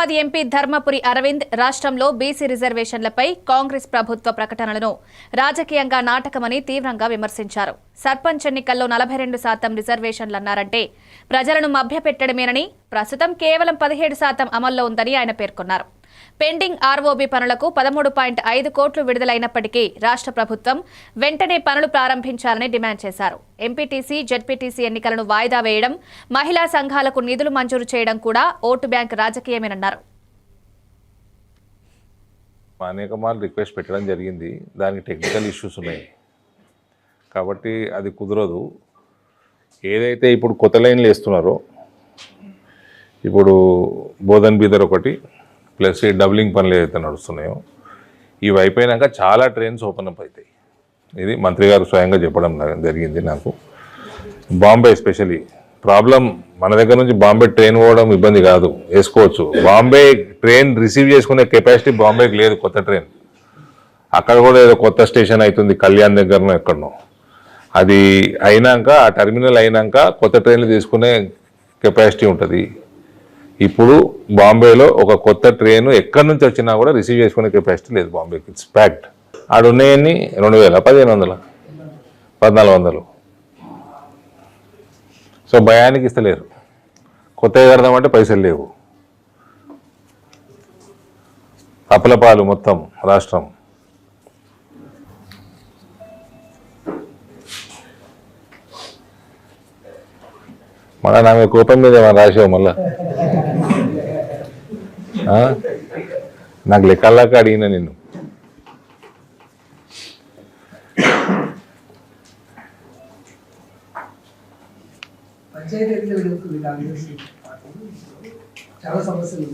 Hyderabad MP Dharmapuri Arvind రాష్ట్రంలో BC రిజర్వేషన్లపై Congress ప్రభుత్వ ప్రకటనలను రాజకీయంగా నాటకమని తీవ్రంగా విమర్శించారు. సర్పంచ్ ఎన్నికల్లో నలభై రెండు శాతం రిజర్వేషన్లన్నారంటే ప్రజలను మభ్యపెట్టడమేనని ప్రస్తుతం కేవలం పదిహేడు శాతం అమల్లో ఉందని ఆయన పేర్కొన్నారు. పెండింగ్ ఆర్ఓబి పనులకు పదమూడు పాయింట్ ఐదు కోట్లు విడుదలైనప్పటికీ రాష్ట్ర ప్రభుత్వం వెంటనే పనులు ప్రారంభించాలని డిమాండ్ చేశారు. ఎంపీటీసీ జడ్పీటీసీ ఎన్నికలను వాయిదా వేయడం మహిళా సంఘాలకు నిధులు మంజూరు చేయడం కూడా ఓటు బ్యాంక్ రాజకీయమేనన్నారు. అనేక మార్లు రిక్వెస్ట్ పెట్టడం జరిగింది. దానికి టెక్నికల్ ఇష్యూస్ ఉన్నాయి. కాబట్టి అది కుదరదు. ఏదైతే ఇప్పుడు కొత్త లైన్లు వేస్తున్నారో ఇప్పుడు బోధన్ బీదర్ ఒకటి ప్లస్ ఈ డబ్లింగ్ పనులు ఏదైతే నడుస్తున్నాయో ఇవి అయిపోయినాక చాలా ట్రైన్స్ ఓపెన్ అప్ అవుతాయి ఇది మంత్రి గారు స్వయంగా చెప్పడం జరిగింది నాకు. బాంబే ఎస్పెషలీ ప్రాబ్లం మన దగ్గర నుంచి బాంబే ట్రైన్ పోవడం ఇబ్బంది కాదు వేసుకోవచ్చు. బాంబే ట్రైన్ రిసీవ్ చేసుకునే కెపాసిటీ బాంబేకి లేదు కొత్త ట్రైన్. అక్కడ కూడా ఏదో కొత్త స్టేషన్ అవుతుంది కళ్యాణ్ దగ్గరనో ఎక్కడనో. అది అయినాక ఆ టెర్మినల్ అయినాక కొత్త ట్రైన్లు తీసుకునే కెపాసిటీ ఉంటుంది. ఇప్పుడు బాంబేలో ఒక కొత్త ట్రైన్ ఎక్కడి నుంచి వచ్చినా కూడా రిసీవ్ చేసుకునే కెపాసిటీ లేదు బాంబేకి. ఇట్స్ ప్యాక్డ్ ఆడ ఉన్నాయన్ని రెండు వేల పదిహేను వందల పద్నాలుగు వందలు. సో భయానికి ఇస్తలేరు. కొత్తగా కడదామంటే పైసలు లేవు. అప్పలపాలు మొత్తం రాష్ట్రం. మళ్ళా నా మీద కోపం మీద ఏమైనా రాసావు మళ్ళా? నాకు లెక్కల్లాక అడిగిన నిన్ను. చాలా సమస్యలు